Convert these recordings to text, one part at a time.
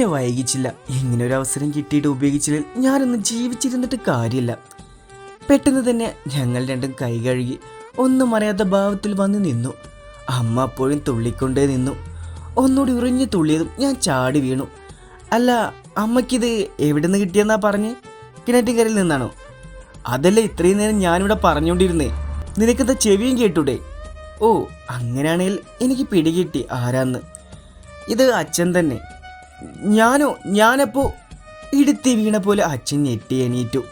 പിന്നെ വൈകിച്ചില്ല. ഇങ്ങനെ ഒരു അവസരം കിട്ടിയിട്ട് ഉപയോഗിച്ചില്ല ഞാനൊന്ന് ജീവിച്ചിരുന്നിട്ട് കാര്യമില്ല. പെട്ടെന്ന് തന്നെ ഞങ്ങൾ രണ്ടും കൈ കഴുകി ഒന്നും അറിയാത്ത ഭാവത്തിൽ വന്ന് നിന്നു. അമ്മ അപ്പോഴും തുള്ളിക്കൊണ്ടേ നിന്നു. ഒന്നുകൂടി ഉറിഞ്ഞു തുള്ളിയതും ഞാൻ ചാടി വീണു. അല്ല അമ്മയ്ക്കിത് എവിടെ നിന്ന് കിട്ടിയെന്നാ പറഞ്ഞ്? കിണറ്റിൻകരയിൽ നിന്നാണോ? അതല്ലേ ഇത്രയും നേരം ഞാനിവിടെ പറഞ്ഞുകൊണ്ടിരുന്നേ. നിനക്കെന്താ ചെവിയും കേട്ടൂടെ? ഓ അങ്ങനെയാണെങ്കിൽ എനിക്ക് പിടികിട്ടി ആരാന്ന്? ഇത് അച്ഛൻ തന്നെ. ഞാനോ ഞാനപ്പോ ഇടുത്തി വീണ പോലെ അച്ഛൻ ഞെട്ടി എണീറ്റു.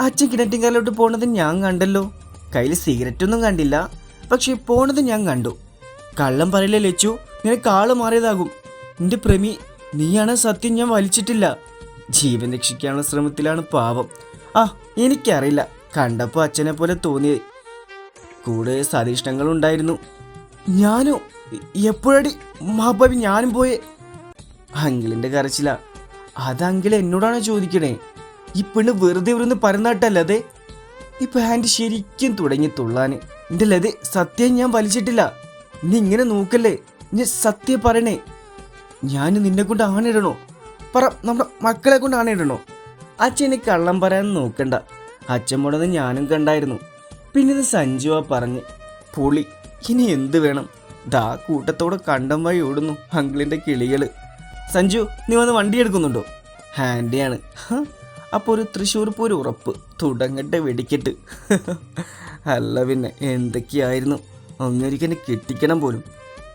അച്ഛൻ കിണറ്റിങ്കാലോട്ട് പോണത് ഞാൻ കണ്ടല്ലോ. കയ്യിൽ സിഗരറ്റ് ഒന്നും കണ്ടില്ല. പക്ഷെ പോണത് ഞാൻ കണ്ടു. കള്ളം പറയില്ലേ ലച്ചു? നിനക്ക് ആൾ മാറിയതാകും. നിന്റെ പ്രമി നീയാണ് സത്യം ഞാൻ വലിച്ചിട്ടില്ല. ജീവൻ രക്ഷിക്കാനുള്ള ശ്രമത്തിലാണ് പാവം. ആ എനിക്കറിയില്ല. കണ്ടപ്പോൾ അച്ഛനെ പോലെ തോന്നിയത് കൂടെ സതീഷ്ണങ്ങളുണ്ടായിരുന്നു. ഞാനോ എപ്പോഴടി മഹാഭാവി ഞാനും പോയേ? അങ്കിളിന്റെ കരച്ചില. അത് അങ്കിൾ എന്നോടാണ് ചോദിക്കണേ? ഈ പെണ്ണ് വെറുതെ ഒരു പരന്നാട്ടല്ലേ ഇപ്പൊ ഹാൻഡ് ശരിക്കും തുടങ്ങി തുള്ളാന്. എന്റെ ലതെ സത്യം ഞാൻ വലിച്ചിട്ടില്ല. നീ ഇങ്ങനെ നോക്കല്ലേ? നീ സത്യം പറയണേ. ഞാൻ നിന്നെ കൊണ്ട് ആണിടണോ? പറ നമ്മുടെ മക്കളെ കൊണ്ട് ആണിടണോ? അച്ഛനെ കള്ളം പറയാൻ നോക്കണ്ട. അച്ഛൻ പോണത് ഞാനും കണ്ടായിരുന്നു. പിന്നെ സഞ്ജുവാ പറഞ്ഞ് പുളി ഇനി എന്ത് വേണം? ദാ കൂട്ടത്തോടെ കണ്ടം വഴി ഓടുന്നു അങ്കിളിന്റെ കിളികൾ. സഞ്ജു നീ വന്ന് വണ്ടി എടുക്കുന്നുണ്ടോ? ഹാൻഡിയാണ്. അപ്പോൾ ഒരു തൃശ്ശൂർ പൂര് ഉറപ്പ്. തുടങ്ങട്ടെ വെടിക്കിട്ട്. അല്ല പിന്നെ എന്തൊക്കെയായിരുന്നു? അങ്ങനെയൊക്കെ കെട്ടിക്കണം പോലും.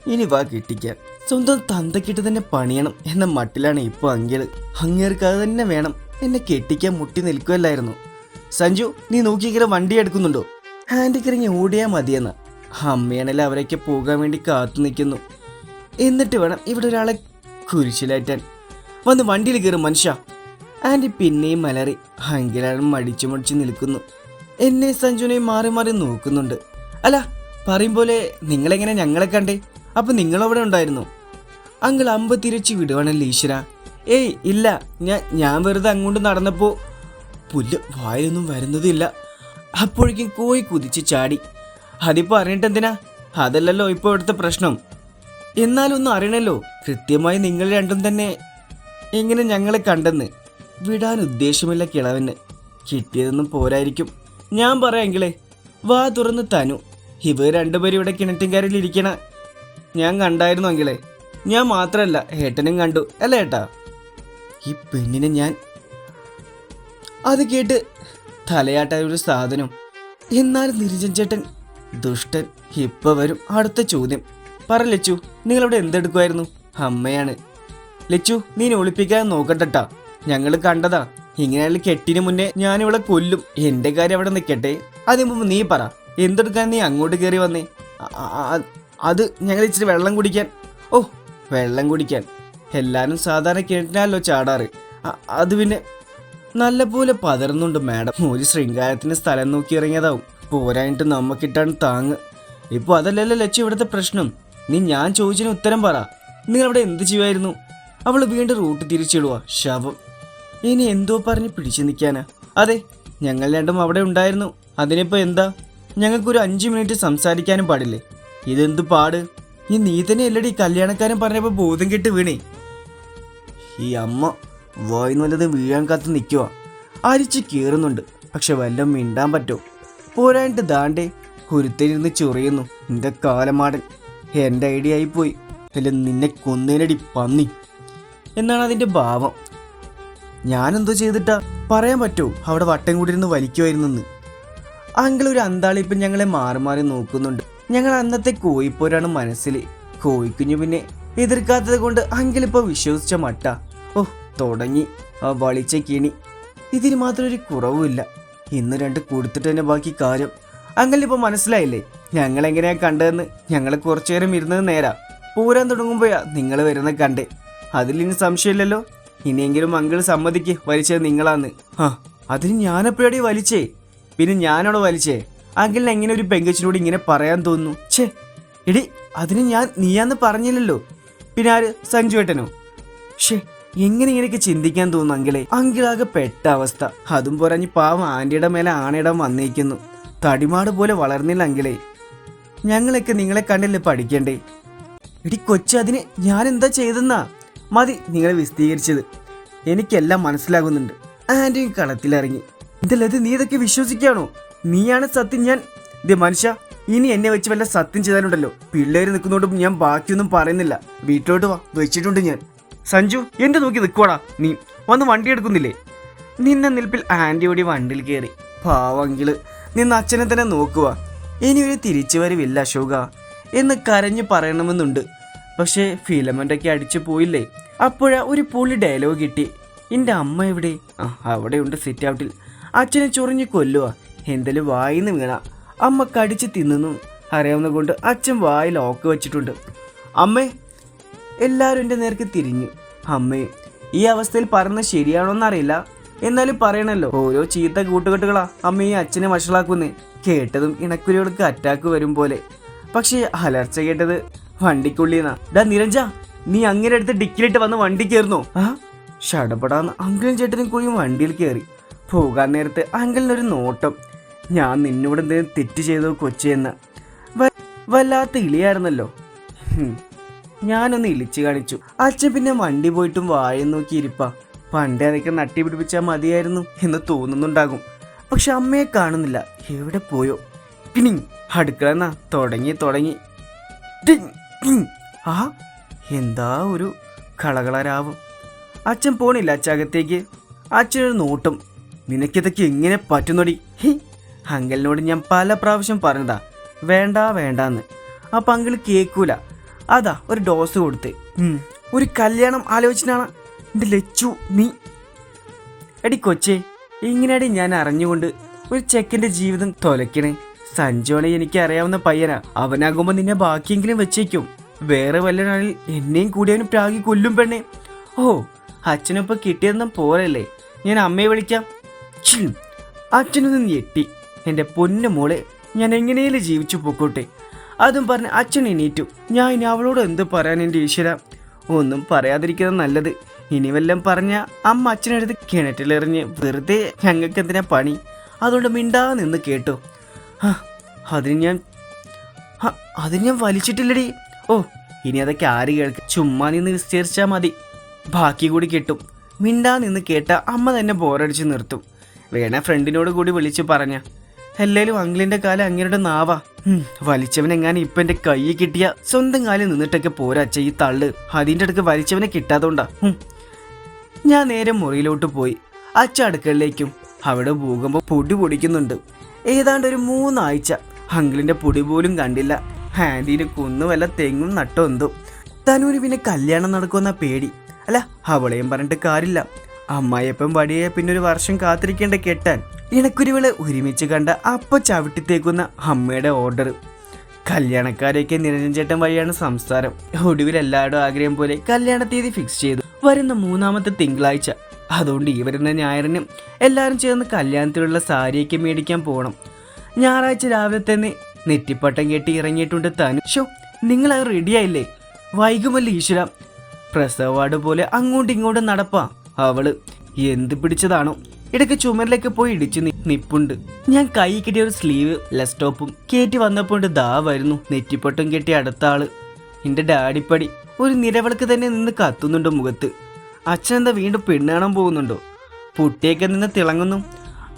ഇനി വാ കെട്ടിക്കാൻ. സ്വന്തം തന്തക്കിട്ട് തന്നെ പണിയണം എന്ന മട്ടിലാണ് ഇപ്പോൾ അങ്ങേൾ അങ്ങേർക്ക് തന്നെ വേണം. എന്നെ കെട്ടിക്കാൻ മുട്ടി നിൽക്കുമല്ലായിരുന്നു സഞ്ജു നീ നോക്കിയെങ്കിലും വണ്ടി എടുക്കുന്നുണ്ടോ? ഹാൻഡിക്കിറങ്ങി ഓടിയാൽ മതിയെന്ന. അമ്മയാണല്ലോ അവരൊക്കെ പോകാൻ വേണ്ടി കാത്തു നിൽക്കുന്നു. എന്നിട്ട് വേണം ഇവിടെ ഒരാളെ കുരിശിലേറ്റാൻ. വന്ന് വണ്ടിയിൽ കയറും മനുഷ്യ. ആൻഡ് പിന്നെയും മലറി അങ്കിലാണ് മടിച്ചു മടിച്ചു നിൽക്കുന്നു. എന്നെ സഞ്ജുനെയും മാറി മാറി നോക്കുന്നുണ്ട്. അല്ല പറയും പോലെ നിങ്ങളെങ്ങനെ ഞങ്ങളെ കണ്ടേ? അപ്പൊ നിങ്ങളവിടെ ഉണ്ടായിരുന്നു. അങ്കിൾ അമ്പ തിരിച്ചു വിടുവാണല്ലോ ഈശ്വര. ഏയ് ഇല്ല ഞാൻ ഞാൻ വെറുതെ അങ്ങോട്ട് നടന്നപ്പോ പുല്ല് വായിലൊന്നും വരുന്നതില്ല. അപ്പോഴേക്കും കോയി കുതിച്ച് ചാടി. അതിപ്പോ അറിഞ്ഞിട്ടെന്തിനാ? അതല്ലല്ലോ ഇപ്പോഴത്തെ ഇവിടുത്തെ പ്രശ്നം. എന്നാലൊന്നും അറിയണല്ലോ. കൃത്യമായി നിങ്ങൾ രണ്ടും തന്നെ എങ്ങനെ ഞങ്ങളെ കണ്ടെന്ന്. വിടാൻ ഉദ്ദേശമില്ല കിളവന്. കിട്ടിയതൊന്നും പോരായിരിക്കും. ഞാൻ പറയാമെങ്കിലേ വാ തുറന്ന് തനു. ഇവ രണ്ടുപേരും ഇവിടെ കിണറ്റിൻകാരിൽ ഇരിക്കണ. ഞാൻ കണ്ടായിരുന്നു അങ്കിളെ. ഞാൻ മാത്രമല്ല ഏട്ടനും കണ്ടു. അല്ല ഏട്ടാ? ഈ പെണ്ണിനെ ഞാൻ അത് കേട്ട് തലയാട്ടായ ഒരു സാധനം. എന്നാൽ നിരഞ്ജൻ ചേട്ടൻ ദുഷ്ടൻ ഇപ്പൊ വരും അടുത്ത ചോദ്യം. പറ ലച്ചു നിങ്ങളിവിടെ എന്തെടുക്കുമായിരുന്നു അമ്മയാണ്. ലച്ചു നീ ഒളിപ്പിക്കാൻ നോക്കണ്ടട്ടാ ഞങ്ങൾ കണ്ടതാ. ഇങ്ങനെയുള്ള കെട്ടിന് മുന്നേ ഞാനിവിടെ കൊല്ലും. എന്റെ കാര്യം അവിടെ നിൽക്കട്ടെ അതിന് മുമ്പ് നീ പറ. എന്തെടുക്കാൻ നീ അങ്ങോട്ട് കയറി വന്നേ? അത് ഞങ്ങൾ ഇച്ചിരി വെള്ളം കുടിക്കാൻ. ഓ വെള്ളം കുടിക്കാൻ. എല്ലാരും സാധാരണ കിണറ്റിനാലോ ചാടാറ്. അത് പിന്നെ നല്ലപോലെ പതറുന്നുണ്ട് മാഡം. ഒരു ശൃംഗാരത്തിന് സ്ഥലം നോക്കി ഇറങ്ങിയതാവും. പോരായിട്ട് നമുക്കിട്ടാണ് താങ്ങ്. ഇപ്പൊ അതല്ലല്ലോ ലച്ചു ഇവിടുത്തെ പ്രശ്നം. നീ ഞാൻ ചോദിച്ചതിന് ഉത്തരം പറ. നിങ്ങൾ അവിടെ എന്ത് ചെയ്യുമായിരുന്നു അവൾ വീണ്ടും റൂട്ട് തിരിച്ചിടുക ശവം. ഇനി എന്തോ പറഞ്ഞ് പിടിച്ചു നിൽക്കാനാ. അതെ ഞങ്ങൾ രണ്ടും അവിടെ ഉണ്ടായിരുന്നു. അതിനിപ്പോ എന്താ? ഞങ്ങൾക്കൊരു അഞ്ച് മിനിറ്റ് സംസാരിക്കാനും പാടില്ലേ? ഇതെന്ത് പാട്? ഈ നീ തന്നെ അല്ലടി കല്യാണക്കാരൻ പറഞ്ഞപ്പോൾ ബോധം കെട്ട് വീണേ. ഈ അമ്മ വായിന്ന് വല്ലത് വീഴാൻ കാത്ത് നിൽക്കുക അരിച്ച് കീറുന്നുണ്ട് പക്ഷെ വല്ലതും മിണ്ടാൻ പറ്റോ? പോരായിട്ട് ദാണ്ടേ കുരുത്തിരുന്ന് ചൊറിയുന്നു നിന്റെ കാലമാടൻ. എന്റെ ഐഡിയ ആയിപ്പോയി. അല്ല നിന്നെ കൊന്നേനടി പന്നി. എന്നാണ് അതിന്റെ ഭാവം. ഞാനെന്തോ ചെയ്തിട്ടാ പറയാൻ പറ്റുമോ അവിടെ വട്ടം കൂടിയിരുന്ന് വലിക്കുമായിരുന്നെന്ന് അങ്കിൾ ഒരു അന്താളിപ്പം ഞങ്ങളെ മാറി മാറി നോക്കുന്നുണ്ട്. ഞങ്ങൾ അന്നത്തെ കോയിപ്പോരാണ് മനസ്സിൽ കോയിക്കുഞ്ഞു പിന്നെ എതിർക്കാത്തത് കൊണ്ട് അങ്കിൾ ഇപ്പോൾ വിശ്വസിച്ച മട്ട. ഓ തുടങ്ങി. ആ വളിച്ച കിണി ഇതിന് മാത്രം ഒരു കുറവുമില്ല. ഇന്ന് രണ്ട് കൊടുത്തിട്ട് തന്നെ ബാക്കി കാര്യം. അങ്കിളിപ്പോൾ മനസ്സിലായില്ലേ? ഞങ്ങൾ എങ്ങനെയാ കണ്ടതെന്ന് ഞങ്ങൾ കുറച്ചു നേരം ഇരുന്നത് നേരാ. പൂരാൻ തുടങ്ങുമ്പോഴാ നിങ്ങൾ വരുന്ന കണ്ടേ. അതിലിനി സംശയമില്ലല്ലോ. ഇനിയെങ്കിലും അങ്കിൾ സമ്മതിക്ക് വലിച്ചത് നിങ്ങളാന്ന്. ആ അതിന് ഞാനെപ്പോഴാടി വലിച്ചേ? പിന്നെ ഞാനവിടെ വലിച്ചേ? അങ്കിളിന് എങ്ങനെ ഒരു പെങ്കച്ചിനോട് ഇങ്ങനെ പറയാൻ തോന്നുന്നു? ഛേ എടി അതിന് ഞാൻ നീയാന്ന് പറഞ്ഞില്ലല്ലോ. പിന്നെ ആര്? സഞ്ജു ഏട്ടനോ? ഷേ എങ്ങനെ ഇങ്ങനെയൊക്കെ ചിന്തിക്കാൻ തോന്നുന്നു അങ്കിളെ? അങ്കിളാകെ പെട്ട അവസ്ഥ. അതും പോരാഞ്ഞ് പാവം ആന്റിയുടെ മേലെ ആണയിടാൻ വന്നേക്കുന്നു. തടിമാട് പോലെ വളർന്നില്ല അങ്കിളെ. ഞങ്ങളൊക്കെ നിങ്ങളെ കണ്ടല്ലേ പഠിക്കണ്ടേ? എടി കൊച്ചു അതിന് ഞാൻ എന്താ ചെയ്തെന്നാ? മതി നിങ്ങളെ വിശദീകരിച്ചത്. എനിക്കെല്ലാം മനസ്സിലാകുന്നുണ്ട്. ആന്റിയും കളത്തിലിറങ്ങി. ഇതല്ലത് നീ ഇതൊക്കെ വിശ്വസിക്കാണോ നീയാണ് സത്യം ഞാൻ. ഇത് മനുഷ്യ ഇനി എന്നെ വെച്ച് വല്ല സത്യം ചെയ്താലുണ്ടല്ലോ. പിള്ളേര് നിൽക്കുന്നോണ്ടും ഞാൻ ബാക്കിയൊന്നും പറയുന്നില്ല. വീട്ടിലോട്ട് വാ വെച്ചിട്ടുണ്ട് ഞാൻ. സഞ്ജു എന്റെ നോക്കി നിൽക്കുവാടാ നീ. വന്ന് വണ്ടി എടുക്കുന്നില്ലേ? നിന്ന നിൽപ്പിൽ ആന്റിയോടി വണ്ടിയിൽ കയറി. പാവങ്കിൾ നിന്ന് അച്ഛനെ തന്നെ നോക്കുക ഇനി ഒരു തിരിച്ചു വരവില്ല അശോക എന്ന് കരഞ്ഞു പറയണമെന്നുണ്ട്. പക്ഷേ ഫിലമെന്റൊക്കെ അടിച്ചു പോയില്ലേ? അപ്പോഴാ ഒരു പുള്ളി ഡയലോഗ് കിട്ടി. എന്റെ അമ്മ എവിടെ? ആ അവിടെയുണ്ട് സിറ്റ് ഔട്ടിൽ അച്ഛനെ ചൊറിഞ്ഞു കൊല്ലുക എന്തെങ്കിലും വായിന്ന് വീണ. അമ്മ കടിച്ച് തിന്നുന്നു. അറിയാവുന്ന കൊണ്ട് അച്ഛൻ വായിൽ ഓക്ക് വെച്ചിട്ടുണ്ട്. അമ്മേ. എല്ലാവരും എന്റെ നേർക്ക് തിരിഞ്ഞു. അമ്മേ ഈ അവസ്ഥയിൽ പറഞ്ഞത് ശരിയാണോന്നറിയില്ല. എന്നാലും പറയണല്ലോ. ഓരോ ചീത്ത കൂട്ടുകെട്ടുകളാ അമ്മ ഈ അച്ഛനെ വഷളാക്കുന്നു. കേട്ടതും ഇണക്കുലികൾക്ക് അറ്റാക്ക് വരും പോലെ. പക്ഷേ അലർച്ച കേട്ടത് വണ്ടിക്കുള്ളിന്നാ. ഡാ നിരഞ്ജ നീ അങ്ങനെ അടുത്ത് ഡിക്കിലിട്ട് വന്ന് വണ്ടി കയറുന്നോ ആ? ഷടപടാന്ന് അങ്കിളും ചേട്ടനും കൂടി വണ്ടിയിൽ കയറി പോകാൻ നേരത്ത് അങ്കിളിനൊരു നോട്ടം. ഞാൻ നിന്നോട് എന്തെങ്കിലും തെറ്റ് ചെയ്തോ കൊച്ചിയെന്ന് വല്ലാത്ത ഇളിയായിരുന്നല്ലോ. ഞാനൊന്ന് ഇളിച്ചു കാണിച്ചു. അച്ഛൻ പിന്നെ വണ്ടി പോയിട്ടും വായ നോക്കി ഇരിപ്പാ പണ്ടേ അതൊക്കെ നട്ടി പിടിപ്പിച്ചാൽ മതിയായിരുന്നു എന്ന് തോന്നുന്നുണ്ടാകും. പക്ഷെ അമ്മയെ കാണുന്നില്ല. എവിടെ പോയോ? കിണി അടുക്കളന്നാ തുടങ്ങി തുടങ്ങി. ടിങ്, ടിങ്. ആ എന്താ ഒരു കളകളരാവ്? അച്ഛൻ പോണില്ല അച്ഛകത്തേക്ക് അച്ഛനൊരു നോട്ടം. നിനക്കിതൊക്കെ എങ്ങനെ പറ്റുന്നൊടി? ഹി അങ്കലിനോട് ഞാൻ പല പ്രാവശ്യം പറഞ്ഞതാ. വേണ്ട വേണ്ടാന്ന്. അപ്പം അങ്കിൾ കേൾക്കൂല അതാ ഒരു ഡോസ് കൊടുത്ത്. ഒരു കല്യാണം ആലോചിച്ചിട്ടാണ് എന്റെ ലച്ചു നീ എടി കൊച്ചേ ഇങ്ങനെയാടി ഞാൻ അറിഞ്ഞുകൊണ്ട് ഒരു ചെക്കന്റെ ജീവിതം തൊലക്കണേ സഞ്ജുവാണെ എനിക്ക് അറിയാവുന്ന പയ്യനാ. അവനാകുമ്പോൾ നിന്നെ ബാക്കിയെങ്കിലും വെച്ചേക്കും. വേറെ വല്ലനാളിൽ എന്നെയും കൂടി അവന് പ്രാഗി കൊല്ലും പെണ്ണേ. ഓ അച്ഛനൊപ്പം കിട്ടിയതൊന്നും പോരല്ലേ. ഞാൻ അമ്മയെ വിളിക്കാം. അച്ഛനൊന്ന് ഞെട്ടി എന്റെ പൊന്നു മോളെ ഞാൻ എങ്ങനെയും ജീവിച്ചു പൊക്കോട്ടെ? അതും പറഞ്ഞ് അച്ഛൻ എണീറ്റു. ഞാൻ ഇനി അവളോട് എന്ത് പറയാൻ എന്റെ ഈശ്വര? ഒന്നും പറയാതിരിക്കുന്നത് നല്ലത്. ഇനി വല്ലതും പറഞ്ഞ അമ്മ അച്ഛനടുത്ത് കിണറ്റിലെറിഞ്ഞ് വെറുതെ ഞങ്ങൾക്ക് എന്തിനാ പണി? അതുകൊണ്ട് മിണ്ടാ നിന്ന് കേട്ടു. അതിന് ഞാൻ അതിന് ഞാൻ വലിച്ചിട്ടില്ലടി. ഓ ഇനി അതൊക്കെ ആര് കേൾക്കും? ചുമ്മാ നിന്ന് വിസ്തരിച്ചാൽ മതി. ബാക്കി കൂടി കിട്ടും. മിണ്ടാ നിന്ന് കേട്ട അമ്മ തന്നെ ബോറടിച്ച് നിർത്തും. വേണ ഫ്രണ്ടിനോട് കൂടി വിളിച്ച് പറഞ്ഞ. എല്ലാവരും അങ്കിളിന്റെ കാലം അങ്ങേരുടെ നാവാ. വലിച്ചവനെങ്ങാനും ഇപ്പൊ എന്റെ കൈ കിട്ടിയ സ്വന്തം കാലിൽ നിന്നിട്ടൊക്കെ പോരാച്ച ഈ തള്ള്. അതിന്റെ അടുക്ക് വലിച്ചവനെ കിട്ടാത്തോണ്ടാ. ഞാൻ നേരെ മുറിയിലോട്ട് പോയി. അച്ഛ അടുക്കളയിലേക്കും അവിടെ ഭൂകമ്പം പൊടി പൊടിക്കുന്നുണ്ട്. ഏതാണ്ട് ഒരു മൂന്നാഴ്ച അങ്കിളിന്റെ പൊടി പോലും കണ്ടില്ല. ഹാൻഡിന് കുന്നു വല്ല തെങ്ങും നട്ടോ എന്തോ. തനൂര് പിന്നെ കല്യാണം നടക്കുന്ന പേടി. അല്ല അവളെയും പറഞ്ഞിട്ട് കാര്യമില്ല. അമ്മായിയപ്പം വടിയെ പിന്നെ ഒരു വർഷം കാത്തിരിക്കേണ്ട കെട്ടാൻ. ഇണക്കുരുവിളെ ഒരുമിച്ച് കണ്ട അപ്പ ചവിട്ടിത്തേക്കുന്ന അമ്മയുടെ ഓർഡർ കല്യാണക്കാരെയൊക്കെ നിരഞ്ജൻ ചേട്ടൻ വഴിയാണ് സംസാരം. ഒടുവിൽ എല്ലാവരുടെ ആഗ്രഹം പോലെ കല്യാണ തീയതി ഫിക്സ് ചെയ്തു. വരുന്ന മൂന്നാമത്തെ തിങ്കളാഴ്ച. അതുകൊണ്ട് ഈ വരുന്ന ഞായറിനും എല്ലാവരും ചേർന്ന് കല്യാണത്തിലുള്ള സാരിയൊക്കെ മേടിക്കാൻ പോകണം ഞായറാഴ്ച രാവിലെ തന്നെ നെറ്റിപ്പട്ടം കെട്ടി ഇറങ്ങിയിട്ടുണ്ട് താനും. നിങ്ങൾ അത് റെഡിയായില്ലേ വൈകുമല്ലേ ഈശ്വര. പ്രസവ വാർഡ് പോലെ അങ്ങോട്ടും ഇങ്ങോട്ടും നടപ്പാ. അവൾ എന്ത് പിടിച്ചതാണോ? ഇടയ്ക്ക് ചുമരിലേക്ക് പോയി ഇടിച്ചു നിപ്പുണ്ട്. ഞാൻ കൈ കിട്ടിയ ഒരു സ്ലീവ് ലെസ്റ്റോപ്പും കയറ്റി വന്നപ്പോൾ ദാ വരുന്നു നെറ്റിപ്പട്ടം കെട്ടി അടുത്ത ആൾ എന്റെ ഡാഡിപ്പടി. ഒരു നിലവിളക്ക് തന്നെ നിന്ന് കത്തുന്നുണ്ട് മുഖത്ത്? അച്ഛൻ എന്താ വീണ്ടും പെണ്ണാണോ പോകുന്നുണ്ടോ? പുട്ടിയൊക്കെ നിന്ന് തിളങ്ങുന്നു.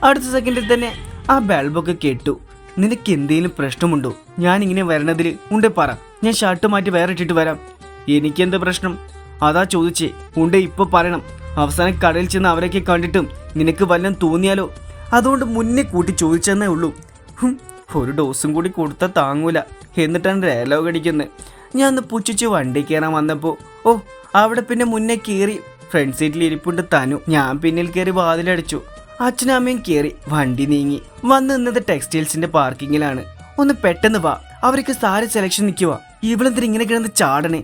അടുത്ത സെക്കൻഡിൽ തന്നെ ആ ബൾബൊക്കെ കേട്ടു. നിനക്ക് എന്തെങ്കിലും പ്രശ്നമുണ്ടോ? ഞാൻ ഇങ്ങനെ വരണതിൽ ഉണ്ടേ പറ. ഞാൻ ഷർട്ട് മാറ്റി വേറെ ഇട്ടിട്ട് വരാം. എനിക്കെന്ത് പ്രശ്നം? അതാ ചോദിച്ചേ. ഉണ്ടേ ഇപ്പൊ പറയണം. അവസാനം കടയിൽ ചെന്ന് അവരൊക്കെ കണ്ടിട്ടും നിനക്ക് വല്ലതും തോന്നിയാലോ? അതുകൊണ്ട് മുന്നേ കൂട്ടി ചോദിച്ചെന്നേ ഉള്ളൂ. ഒരു ഡോസും കൂടി കൊടുത്താൽ താങ്ങൂല. എന്നിട്ടാണ് ഡയലോഗ് അടിക്കുന്നത് ഞാൻ ഒന്ന് പുച്ഛിച്ച് വണ്ടി കയറാൻ വന്നപ്പോൾ ഓ അവിടെ പിന്നെ മുന്നേ കയറി ഫ്രണ്ട് സീറ്റിൽ ഇരിപ്പുണ്ട് തനു. ഞാൻ പിന്നിൽ കയറി വാതിലടിച്ചു. അച്ഛനും അമ്മയും കയറി. വണ്ടി നീങ്ങി. വന്ന് നിന്നത് ടെക്സ്റ്റൈൽസിന്റെ പാർക്കിങ്ങിലാണ്. ഒന്ന് പെട്ടെന്ന് വാ. അവർക്ക് സാരി സെലക്ഷൻ നിൽക്കുക ഇവളെന്തിന് ഇങ്ങനെ കിടന്ന് ചാടണേ?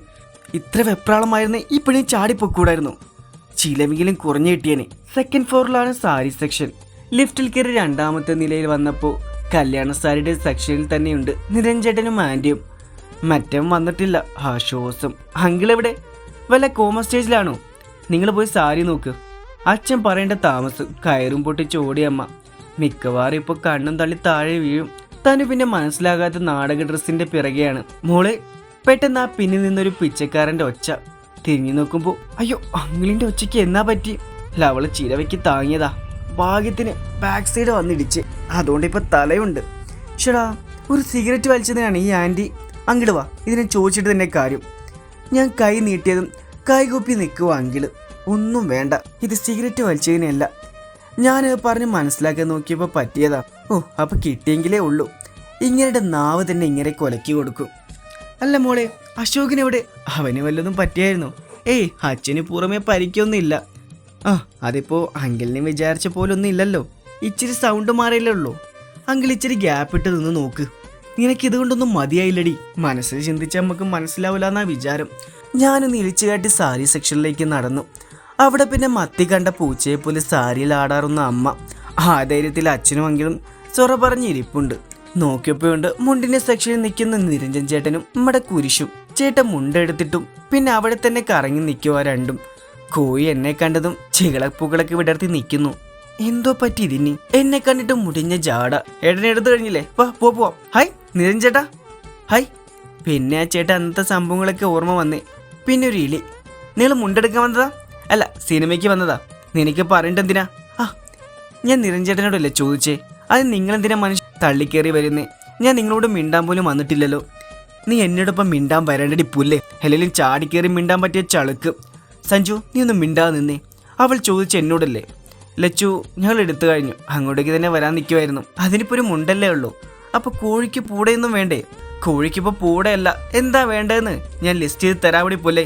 ഇത്ര വെപ്രാളമായിരുന്നേ. ഈ പെണ്ണി ചാടിപ്പൊക്കൂടായിരുന്നു ചിലവെങ്കിലും കുറഞ്ഞു കിട്ടിയനെ. സെക്കൻഡ് ഫ്ലോറിലാണ് സാരി സെക്ഷൻ. ലിഫ്റ്റിൽ കയറി രണ്ടാമത്തെ നിലയിൽ വന്നപ്പോൾ കല്യാണ സാരിയുടെ സെക്ഷനിൽ തന്നെയുണ്ട്. നിരഞ്ജേട്ടനും ആന്റിയും മറ്റം വന്നിട്ടില്ല. ആശ്വാസം അങ്കിൾ എവിടെ? വല്ല കോമ സ്റ്റേജിലാണോ നിങ്ങൾ പോയി സാരി നോക്ക്. അച്ഛൻ പറയേണ്ട താമസം. കയറും പൊട്ടിച്ച് ഓടിയമ്മ. മിക്കവാറും ഇപ്പോൾ കണ്ണും തള്ളി താഴെ വീഴും. തനു പിന്നെ മനസ്സിലാകാത്ത നാടക ഡ്രസ്സിന്റെ പിറകെയാണ്. മോളെ പെട്ടെന്ന് ആ പിന്നിൽ നിന്നൊരു പിച്ചക്കാരന്റെ ഒച്ച. തിരിഞ്ഞു നോക്കുമ്പോൾ അയ്യോ അങ്കിളിന്റെ ഒച്ചയ്ക്ക് എന്നാ പറ്റി? ലവൾ ചിരവയ്ക്ക് താങ്ങിയതാ. ഭാഗ്യത്തിന് ബാക്ക് സൈഡ് വന്നിടിച്ച്. അതുകൊണ്ട് ഇപ്പൊ തലയുണ്ട്. ഷടാ ഒരു സിഗരറ്റ് വലിച്ചതിനാണ് ഈ ആന്റി അങ്കിൾ വാ. ഇതിനെ ചോദിച്ചിട്ട് തന്നെ കാര്യം. ഞാൻ കൈ നീട്ടിയതും കൈകൂപ്പി നിൽക്കുക അങ്കിൾ ഒന്നും വേണ്ട. ഇത് സിഗരറ്റ് വലിച്ചതിനല്ല ഞാൻ പറഞ്ഞ് മനസ്സിലാക്കാൻ നോക്കിയപ്പോൾ പറ്റിയതാ. ഓ അപ്പോൾ കിട്ടിയെങ്കിലേ ഉള്ളൂ. ഇങ്ങനെ നാവ് തന്നെ ഇങ്ങനെ കൊലക്കി കൊടുക്കും. അല്ല മോളെ അശോകിനെവിടെ അവന് വല്ലതും പറ്റിയായിരുന്നു? ഏയ് അച്ഛന് പുറമേ പരിക്കൊന്നുമില്ല. ആ അതിപ്പോ അങ്കിളിനെ വിചാരിച്ച പോലൊന്നും ഇല്ലല്ലോ. ഇച്ചിരി സൗണ്ട് മാറിയല്ലേ ഉള്ളൂ. അങ്കിൾ ഇച്ചിരി ഗ്യാപ്പ് ഇട്ട് നിന്ന് നോക്ക്. നിനക്ക് ഇതുകൊണ്ടൊന്നും മതിയായില്ലടി. മനസ്സിൽ ചിന്തിച്ച നമുക്ക് മനസ്സിലാവില്ല എന്നാ വിചാരം. ഞാനൊന്ന് ഇളിച്ചു കാട്ടി സാരി സെക്ഷനിലേക്ക് നടന്നു. അവിടെ പിന്നെ മത്തി കണ്ട പൂച്ചയെ പോലെ സാരിയിൽ ആടാറുന്ന അമ്മ. ആ ധൈര്യത്തിൽ അച്ഛനുമെങ്കിലും ചൊറ പറഞ്ഞിരിപ്പുണ്ട് നോക്കിയപ്പോഴുണ്ട് മുണ്ടിന്റെ സെക്ഷനിൽ നിൽക്കുന്ന നിരഞ്ജൻ ചേട്ടനും നമ്മുടെ കുരിശും. ചേട്ടൻ മുണ്ടെടുത്തിട്ടും പിന്നെ അവിടെ തന്നെ കറങ്ങി നിൽക്കുക രണ്ടും. കോഴി എന്നെ കണ്ടതും ചികളപ്പൂക്കളൊക്കെ വിടർത്തി നിൽക്കുന്നു. എന്തോ പറ്റി ഇതിന്? എന്നെ കണ്ടിട്ട് മുടിഞ്ഞ ജാട. ഏട്ടനെ എടുത്തു കഴിഞ്ഞില്ലേ? വാ പോവാം ഹായ് നിരഞ്ജൻ ചേട്ടാ? ഹായ് പിന്നെ ആ ചേട്ട അന്നത്തെ സംഭവങ്ങളൊക്കെ ഓർമ്മ വന്നേ. പിന്നെ ഒരു ഇലി നിങ്ങൾ മുണ്ടെടുക്കാൻ വന്നതാ? അല്ല സിനിമയ്ക്ക് വന്നതാ. നിനക്ക് പറയണ്ട എന്തിനാ? ആ ഞാൻ നിരഞ്ജേട്ടനോടല്ലേ ചോദിച്ചേ? അത് നിങ്ങളെന്തിനാ മനുഷ്യ തള്ളിക്കേറി വരുന്നേ? ഞാൻ നിങ്ങളോട് മിണ്ടാൻ പോലും വന്നിട്ടില്ലല്ലോ. നീ എന്നോടൊപ്പം മിണ്ടാൻ വരേണ്ടടി പുല്ലേ. അല്ലെങ്കിൽ ചാടിക്കേറി മിണ്ടാൻ പറ്റിയ ചളുക്ക്. സഞ്ജു നീ ഒന്ന് മിണ്ടാതെ നിന്നേ. അവൾ ചോദിച്ച എന്നോടല്ലേ. ലച്ചു ഞങ്ങൾ എടുത്തു കഴിഞ്ഞു. അങ്ങോട്ടേക്ക് തന്നെ വരാൻ നിൽക്കുമായിരുന്നു അതിനിപ്പോൾ ഒരു മുണ്ടല്ലേ ഉള്ളൂ. അപ്പൊ കോഴിക്ക് പൂടയൊന്നും വേണ്ടേ? കോഴിക്കിപ്പോ പൂടയല്ല. എന്താ വേണ്ടതെന്ന് ഞാൻ ലിസ്റ്റ് ചെയ്ത് തരാവിടി പോലെ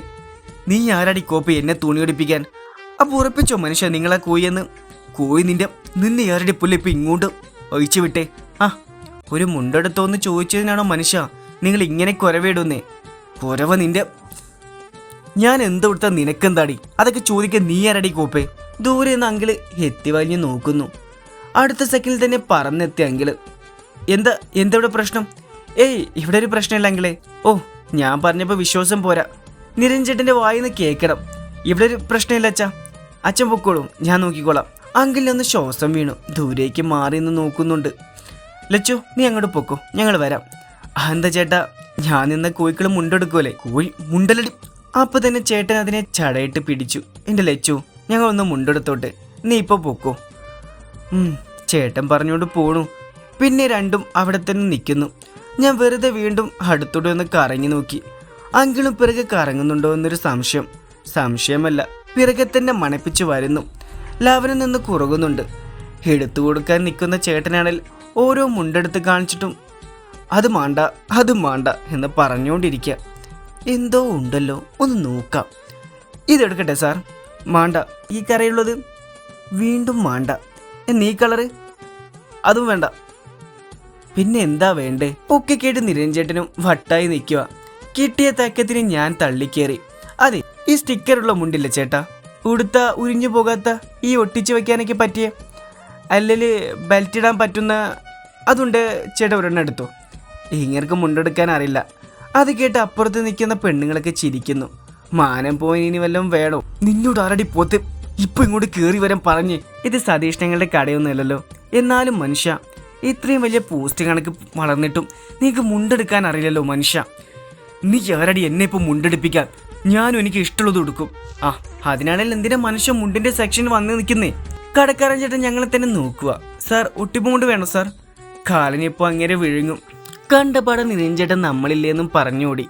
നീ ആരാടി കോപ്പി എന്നെ തുണി ഒടിപ്പിക്കാൻ അപ്പൊ ഉറപ്പിച്ചോ മനുഷ്യ നിങ്ങളെ കോഴിയെന്ന്? കോഴി നിന്റെ നിന്നെ ആരുടെ പുല്ല് ഇപ്പൊ ഇങ്ങോട്ട് ഒഴിച്ചു വിട്ടേ? ആ ഒരു മുണ്ടെടുത്തോന്ന് ചോദിച്ചതിനാണോ മനുഷ്യ? നിങ്ങൾ ഇങ്ങനെ കുരവിടുന്നേ? കുരവ നിന്റെ ഞാൻ എന്ത് കൊടുത്ത നിനക്കെന്താടി? അതൊക്കെ ചോദിക്കാൻ നീ ആരടി കോപ്പേ? ദൂരെ നിന്ന് അങ്കിൾ എത്തി വലിഞ്ഞു നോക്കുന്നു. അടുത്ത സെക്കൻഡിൽ തന്നെ പറന്നെത്തിയ അങ്കിൾ. എന്താ എന്തവിടെ പ്രശ്നം? ഏയ് ഇവിടെ ഒരു പ്രശ്നമില്ലെങ്കിലേ. ഓ ഞാൻ പറഞ്ഞപ്പോൾ വിശ്വാസം പോരാ. നിരഞ്ജേട്ടന്റെ വായിന്ന് കേൾക്കണം. ഇവിടെ ഒരു പ്രശ്നമില്ല അച്ഛാ. അച്ഛൻ പൊക്കോളും ഞാൻ നോക്കിക്കോളാം. അങ്കിളിനൊന്ന് ശ്വാസം വീണു. ദൂരേക്ക് മാറി നിന്ന് നോക്കുന്നുണ്ട്. ലച്ചു നീ അങ്ങോട്ട് പൊക്കോ. ഞങ്ങൾ വരാം. എന്താ ചേട്ടാ? ഞാൻ നിന്ന കോഴിക്കൾ മുണ്ടെടുക്കുമല്ലേ കോഴി മുണ്ടലടി. അപ്പോൾ തന്നെ ചേട്ടൻ അതിനെ ചടയിട്ട് പിടിച്ചു. എന്റെ ലച്ചു ഞങ്ങൾ ഒന്ന് മുണ്ടെടുത്തോട്ടെ. നീ ഇപ്പൊ പൊക്കോ. ചേട്ടൻ പറഞ്ഞോണ്ട് പോണു. പിന്നെ രണ്ടും അവിടെ തന്നെ നിൽക്കുന്നു. ഞാൻ വെറുതെ വീണ്ടും അടുത്തോടെ ഒന്ന് കറങ്ങി നോക്കി. അങ്കിളും പിറകെ കറങ്ങുന്നുണ്ടോ എന്നൊരു സംശയം. സംശയമല്ല പിറകെ തന്നെ മണപ്പിച്ചു വരുന്നു. ലാവനിൽ നിന്ന് കുറകുന്നുണ്ട്. എടുത്തു കൊടുക്കാൻ നിൽക്കുന്ന ചേട്ടനാണെങ്കിൽ ഓരോ മുണ്ടെടുത്ത് കാണിച്ചിട്ടും അത് മാണ്ട അത് മാണ്ട എന്ന് പറഞ്ഞുകൊണ്ടിരിക്കുക. എന്തോ ഉണ്ടല്ലോ ഒന്ന് നോക്കാം. ഇതെടുക്കട്ടെ സാർ. മാണ്ട. ഈ കറയുള്ളത് വീണ്ടും മാണ്ട. എന്നീ കളറ്? അതും വേണ്ട. പിന്നെ എന്താ വേണ്ടേ? ഒക്കെ കേട്ട് നിരഞ്ജേട്ടനും വട്ടായി നിൽക്കുക. കിട്ടിയ തക്കത്തിന് ഞാൻ തള്ളിക്കേറി. അതെ ഈ സ്റ്റിക്കറുള്ള മുണ്ടില്ല ചേട്ടാ? ഉടുത്ത ഉരിഞ്ഞു പോകാത്ത ഈ ഒട്ടിച്ചു വെക്കാനൊക്കെ പറ്റിയ? അല്ലെങ്കിൽ ബെൽറ്റ് ഇടാൻ പറ്റുന്ന അതുണ്ട് ചേട്ടാ ഒരെണ്ണം എടുത്തു. ഇങ്ങർക്ക് മുണ്ടെടുക്കാൻ അറിയില്ല. അത് കേട്ട് അപ്പുറത്ത് നിൽക്കുന്ന പെണ്ണുങ്ങളൊക്കെ ചിരിക്കുന്നു. മാനം പോയി ഇനി വല്ലതും വേണോ? നിന്നോട് ആരടി പോത്ത്? ഇപ്പൊ ഇങ്ങോട്ട് കയറി വരാൻ പറഞ്ഞ്. ഇത് സതീഷ്ണങ്ങളുടെ കടയൊന്നുമല്ലല്ലോ. എന്നാലും മനുഷ്യ ഇത്രയും വലിയ പോസ്റ്റ് കണക്ക് വളർന്നിട്ടും നിനക്ക് മുണ്ടെടുക്കാൻ അറിയില്ലല്ലോ മനുഷ്യ. നീ ആരടി എന്നെ ഇപ്പോൾ മുണ്ടെടുപ്പിക്കാൻ. ഞാനും എനിക്ക് ഇഷ്ടമുള്ളത് കൊടുക്കും ആ അതിനാണെങ്കിൽ എന്തിനാ മനുഷ്യ മുണ്ടിന്റെ സെക്ഷൻ വന്ന് നിൽക്കുന്നേ? കടക്കാരൻ ചേട്ടൻ ഞങ്ങളെ തന്നെ നോക്കുക. സാർ ഒട്ടിപ്പുകൊണ്ട് വേണോ സാർ? കാലിനിപ്പോ അങ്ങനെ വിഴുങ്ങും. കണ്ടപാടെ നിരഞ്ജേട്ടൻ നമ്മളില്ലേന്നും പറഞ്ഞോടി.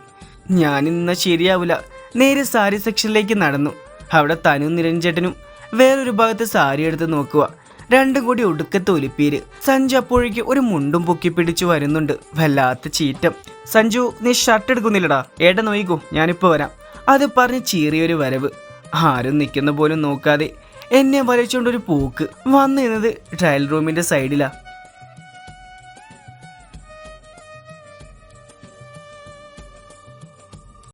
ഞാൻ ഇന്ന ശരിയാവില്ല നേരെ സാരി സെക്ഷനിലേക്ക് നടന്നു. അവിടെ തനു നിരഞ്ജേട്ടനും വേറൊരു ഭാഗത്ത് സാരി എടുത്ത് നോക്കുക. രണ്ടും കൂടി ഒടുക്കത്തെ ഒലിപ്പീര്. സഞ്ജു അപ്പോഴേക്ക് ഒരു മുണ്ടും പൊക്കി പിടിച്ചു വരുന്നുണ്ട്. വല്ലാത്ത ചീറ്റം. സഞ്ജു നീ ഷർട്ട് എടുക്കുന്നില്ലടാ. ഏട്ടൻ നോയിക്കോ. ഞാനിപ്പോ വരാം. അത് പറഞ്ഞ് ചീറിയൊരു വരവ്. ആരും നിൽക്കുന്ന പോലും നോക്കാതെ എന്നെ വലിച്ചുകൊണ്ടൊരു പോക്ക്. വന്നു നിന്നത് ട്രയൽ റൂമിന്റെ സൈഡിലാ